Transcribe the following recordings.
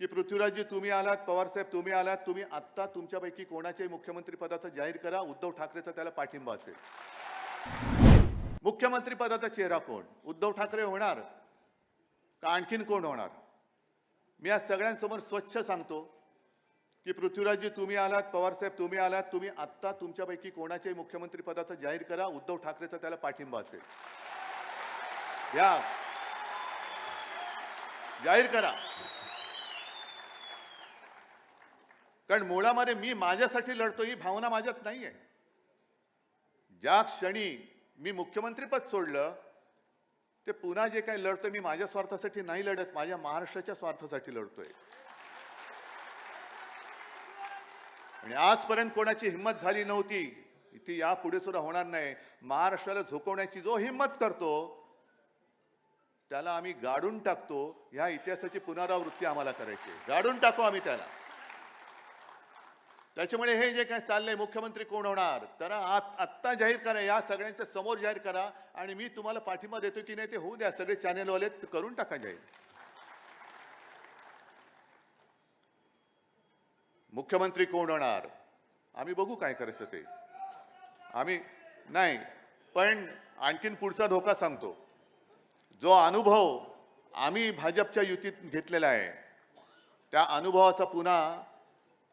की पृथ्वीराजजी तुम्ही आलात पवारसाहेब तुम्ही आलात तुम्ही आत्ता तुमच्यापैकी कोणाच्याही मुख्यमंत्रीपदाचा जाहीर करा उद्धव ठाकरेचा त्याला पाठिंबा असेल. मुख्यमंत्रीपदाचा चेहरा कोण? उद्धव ठाकरे होणार. का आणखीन कोण होणार? मी आज सगळ्यांसमोर स्वच्छ सांगतो की पृथ्वीराजजी तुम्ही आलात पवारसाहेब तुम्ही आलात तुम्ही आत्ता तुमच्यापैकी कोणाच्याही मुख्यमंत्रीपदाचा जाहीर करा उद्धव ठाकरेचा त्याला पाठिंबा असेल. या. जाहीर करा. कारण मुळामध्ये मी माझ्यासाठी लढतो ही भावना माझ्यात नाहीये. ज्या क्षणी मी मुख्यमंत्रीपद सोडलं ते पुन्हा जे काही लढतोय मी माझ्या स्वार्थासाठी नाही लढत माझ्या महाराष्ट्राच्या स्वार्थासाठी लढतोय. आणि आजपर्यंत कोणाची हिंमत झाली नव्हती ती यापुढे सुद्धा होणार नाही. महाराष्ट्राला झोकवण्याची जो हिंमत करतो त्याला आम्ही गाडून टाकतो ह्या इतिहासाची पुनरावृत्ती आम्हाला करायची आहे. गाडून टाकू आम्ही त्याला. त्याच्यामुळे हे जे काय चाललंय मुख्यमंत्री कोण होणार? तर आत- आत्ता जाहीर करा या सगळ्यांच्या समोर जाहीर करा आणि मी तुम्हाला पाठिंबा देतो की नाही ते होऊ द्या. सगळे चॅनेलवाले करून टाका जाईल मुख्यमंत्री कोण होणार? आम्ही बघू काय करायचं ते. आम्ही नाही पण आणखीन पुढचा धोका सांगतो. जो अनुभव आम्ही भाजपच्या युतीत घेतलेला आहे त्या अनुभवाचा पुन्हा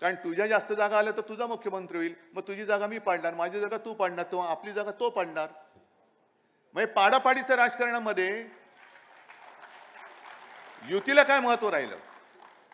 कारण तुझ्या जास्त जागा आल्या तर तुझा मुख्यमंत्री होईल. मग तुझी जागा मी पाडणार माझी जागा तू पाडणार तो आपली जागा तो पाडणार. म्हणजे पाडापाडीच्या राजकारणामध्ये युतीला काय महत्त्व राहिलं?